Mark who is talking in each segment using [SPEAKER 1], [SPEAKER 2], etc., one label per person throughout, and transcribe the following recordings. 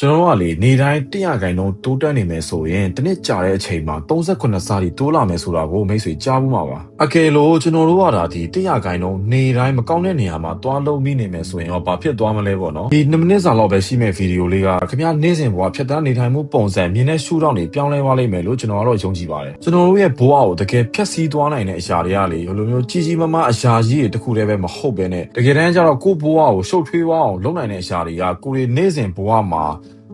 [SPEAKER 1] ကျွန်တော်တို့ကလေနေတိုင်း100ခိုင်နှုန်းတိုးတက်နေမယ်ဆိုရင်တစ်နှစ်ကြာတဲ့အချိန်မှာ38စာတိတိုးလာမယ်ဆိုတာကိုမိတ်ဆွေကြားဘူးမှာပါအကယ်လို့ကျွန်တော်တို့ကဒါဒီ100ခိုင်နှုန်းနေတိုင်းမကောင်းတဲ့နေရာမှာတွားလုံးမိနေမယ်ဆိုရင်တော့ဘာဖြစ်သွားမလဲပေါ့နော်ဒီ2မိနစ်စာလောက်ပဲရှိမဲ့ဗီဒီယိုလေးကခင်ဗျားနေ့စဉ်ဘဝဖြတ်တန်းနေထိုင်မှုပုံစံမြင်တဲ့ရှုထောင့်တွေပြောင်းလဲသွားလိမ့်မယ်လို့ကျွန်တော်ကတော့ယုံကြည်ပါတယ်ကျွန်တော်တို့ရဲ့ဘဝကိုတကယ်ဖြတ်စည်းသွားနိုင်တဲ့အရာတွေကလေဘယ်လိုမျိုးကြီးကြီးမားမားအရာကြီးတွေတစ်ခုတည်းပဲမဟုတ်ပဲနဲ့တကယ်တမ်းကျတော့ကိုယ့်ဘဝကိုရှုပ်ထွေးသွားအောင်လုပ်နိုင်တဲ့အရာတွေကကိုယ်တွေနေ့စဉ်ဘဝမှာ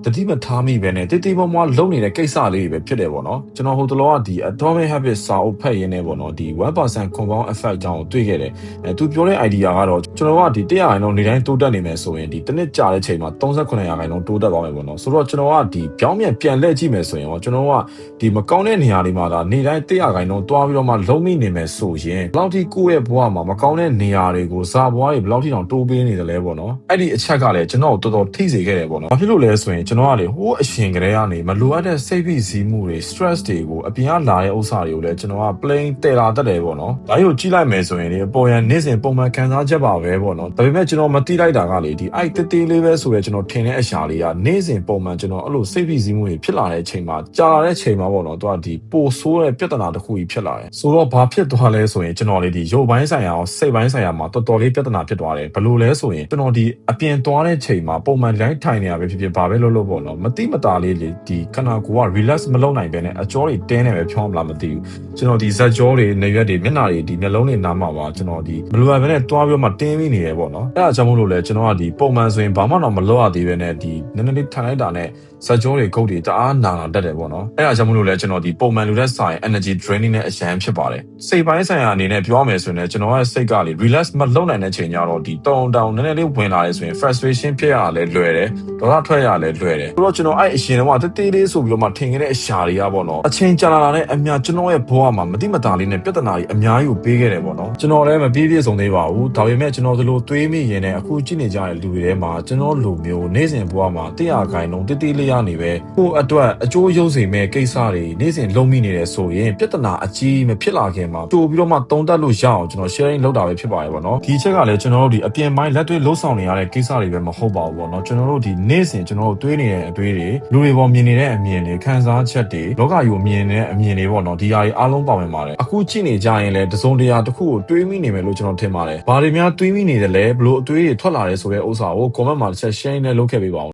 [SPEAKER 1] တတိမထားမိပဲနဲ့တိတိမမွားလုံနေတဲ့ကိစ္စလေးတွေပဲဖြစ်တယ်ပေါ့နော်ကျွန်တော်ဟိုတလောကဒီ Atomic Habits စာအုပ်ဖတ်ရင်းနဲ့ပေါ့နော်ဒီ1% compound effect အကြောင်းကိုတွေ့ခဲ့တယ်အဲသူပြောတဲ့ idea ကတော့ကျွန်တော်ကဒီ100ရာခိုင်နှုန်းနေတိုင်းတိုးတက်နေမယ်ဆိုရင်ဒီတစ်နှစ်ကြာတဲ့ချိန်မှာ38ရာခိုင်နှုန်းတိုးတက်သွားမယ်ပေါ့နော်ဆိုတော့ကျွန်တော်ကဒီပြောင်းပြန်ပြန်လှည့်ကြည့်မယ်ဆိုရင်ပေါ့ကျွန်တော်ကဒီမကောင်းတဲ့နေရာတွေမှာဒါနေတိုင်း100ရာခိုင်နှုန်းတွားပြီးတော့မှလုံးမိနေမယ်ဆိုရင်ဘယ်လောက်ထိကိုယ့်ရဲ့ဘဝမှာမကောင်းတဲ့နေရာတွေကိုဇာဘွားတွေဘယ်လောက်ထိတောင်တိုးပေးနေတယ်လဲပေါ့နော်အဲ့ဒီအချက်ကလည်းကျွန်တော်တော်တော်ထိစေခဲ့တယ်ပေါ့နော်ဘာဖြစ်လို့လဲဆိုရင်ကျွန်တော်ကလေဟိုးအရှင်ကလေးကနေမလိုအပ်တဲ့စိတ်ဖိစီးမှုတွေ stress တွေကိုအပြင်ကလာတဲ့ဥစ္စာတွေကိုလည်းကျွန်တော်က plain တယ်လာတတ်တယ်ပေါ့နော်ဒါကြီးကိုကြည့်လိုက်မယ်ဆိုရင်ဒီအပေါ်ရန်နေ့စဉ်ပုံမှန်ခံစားချက်ပါပဲပေါ့နော်ဒါပေမဲ့ကျွန်တော်မတိလိုက်တာကလေဒီအိုက်တေးသေးလေးပဲဆိုရဲကျွန်တော်ထင်တဲ့အရာလေးကနေ့စဉ်ပုံမှန်ကျွန်တော်အဲ့လိုစိတ်ဖိစီးမှုတွေဖြစ်လာတဲ့အချိန်မှာကြာလာတဲ့အချိန်မှာပေါ့နော်သူကဒီပိုဆိုးတဲ့ပြဿနာတစ်ခုကြီးဖြစ်လာတယ်ဆိုတော့ဘာဖြစ်သွားလဲဆိုရင်ကျွန်တော်လေဒီရုပ်ပိုင်းဆိုင်ရာအောင်စိတ်ပိုင်းဆိုင်ရာမှာတော်တော်လေးပြဿနာဖြစ်သွားတယ်ဘယ်လိုလဲဆိုရင်ကျွန်တော်ဒီအပြင်သွားတဲ့ချိန်မှာပုံမှန်တိုင်းထိုင်နေရပဲဖြစ်ဖြစ်ဘာပဲလုပ်လို့ပေါ့နော်မတိမတာလေးလေဒီခန္ဓာကိုယ်က relax မလုပ်နိုင်ပဲနဲ့အကြောတွေတင်းနေပဲဖြောင်းမလားမသိဘူးကျွန်တော်ဒီဇက်ကြောတွေနေရွက်တွေမျက်နှာတွေဒီမျက်လုံးတွေနားမှာပါကျွန်တော်ဒီမလိုအပ်ပဲနဲ့တွားပြီးတော့မှတင်းပြီးနေရပေါ့နော်အဲ့ဒါကြောင့်မို့လို့လဲကျွန်တော်ကဒီပုံမှန်ဆိုရင်ဘာမှတော့မလုပ်ရသေးပဲနဲ့ဒီနည်းနည်းလေးထိုင်လိုက်တာနဲ့ဇက်ကြောတွေကုတ်တွေတအားနာလာတတ်တယ်ပေါ့နော်အဲ့ဒါကြောင့်မို့လို့လဲကျွန်တော်ဒီပုံမှန်လူတဲ့ဆိုင် energy draining နဲ့အရန်ဖြစ်ပါတယ်စိတ်ပိုင်းဆိုင်ရာအနေနဲ့ပြောရမယ်ဆိုရင်ကျွန်တော်ရဲ့စိတ်ကလေ relax မလုပ်နိုင်တဲ့ချိန်ကျတော့ဒီတောင်တောင်နည်းနည်းလေးဝင်လာတယ်ဆိုရင် frustration ဖြစ်ရတာလည်းလွယ်တယ်ဒေါသထွက်ရတာလည်းလွယ်တယ်ဆိုတော့ကျွန်တော်အဲ့အရင်တော့တတေးလေးဆိုပြီးတော့မှထင်ခဲ့တဲ့အရာတွေကပေါ့နော်အချိန်ကြာလာတာနဲ့အများကျွန်တော်ရဲ့ဘဝမှာမတိမတာလေးနဲ့ပြဿနာကြီးအများကြီးကိုပေးခဲ့တယ်ပေါ့နော်ကျွန်တော်လည်းမပြေးပြေးဆုံးသေးပါဘူးဒါပေမဲ့ကျွန်တော်ဒီလိုတွေးမိရင်လည်းအခုကြည့်နေကြတဲ့လူတွေထဲမှာကျွန်တော်လူမျိုးနေ့စဉ်ဘဝမှာတရားခိုင်လုံးတေးသေးလေးရနေပဲကိုယ့်အတွက်အကျိုးရုပ်စေမဲ့ကိစ္စတွေနေ့စဉ်လုံးမိနေတယ်ဆိုရင်ပြဿနာအကြီးမဖြစ်လာခင်မှာတိုးပြီးတော့မှတုံးတက်လို့ရအောင်ကျွန်တော် sharing လုပ်တာပဲဖြစ်ပါတယ်ပေါ့နော်ဒီချက်ကလည်းကျွန်တော်တို့ဒီအပြင်ပိုင်းလက်တွေ့လှုပ်ဆောင်နေရတဲ့ကိစ္စတွေပဲမဟုတ်ပါဘူးပေါ့နော်ကျွန်တော်တို့ဒီနေ့စဉ်ကျွန်တော်တို့တွေးနေတဲ့အတွေးတွေလူတွေပေါ်မြင်နေတဲ့အမြင်တွေခံစားချက်တွေလောကကြီးကိုမြင်နေတဲ့အမြင်တွေပေါ့နော်ဒီဟာတွေအားလုံးပါဝင်ပါတယ်အခုကြည့်နေကြရင်လည်းတစုံတရာတစ်ခုကိုတွေးမိနေမယ်လို့ကျွန်တော်ထင်ပါတယ်ဘာတွေများတွေးမိနေတယ်လဲဘလို့အတွေးတွေထွက်လာတယ်ဆိုတဲ့ဥစ္စာကို comment မှာတစ်ချက် share နဲ့လုပ်ခဲ့ပေးပါဦး